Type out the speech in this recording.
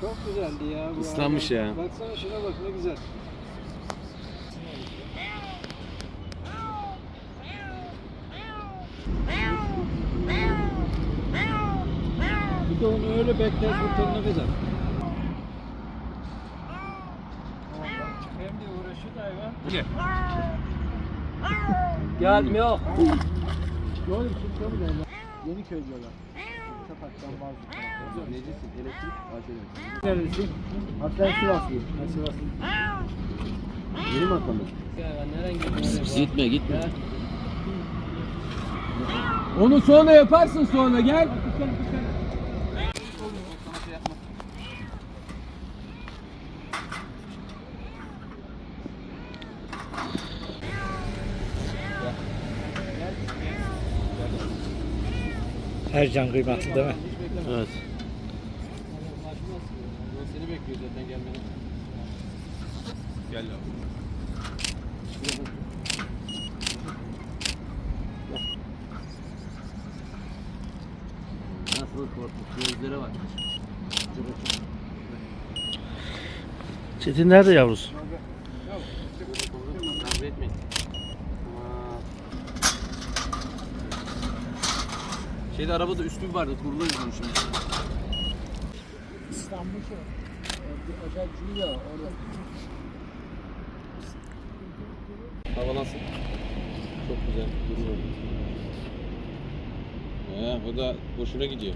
Çok güzeldi ya. Bu Islanmış ya. Baksana şuna bak ne güzel. Bir de onu öyle bekler kurtarına kadar. Hem de uğraşıyor da hayvan. Gelmiyor. Oğlum şimdi tabii de Yeni köy diyorlar. Kapaktan vazgeçtim. Necisin? Elektrik aşağıdan. Neredesin? Aslen Sivaslıyım. Ben Sivaslıyım. Yeni mi atalım? Gitme gitme. Onu sonra yaparsın sonra gel. Her can kıymetli değil mi? Evet. Seni bekliyor zaten gelmeni. Gel. Nasıl korkmuş gözlere bak. Çetin nerede yavrusu? Etmeyin. Şeyde arabada üstü vardı kuruluydu bunu şimdi. İstanbul şu. Özel cümle orada. Hava nasıl? Çok güzel duruyor. He, o da hoşuna gidiyor.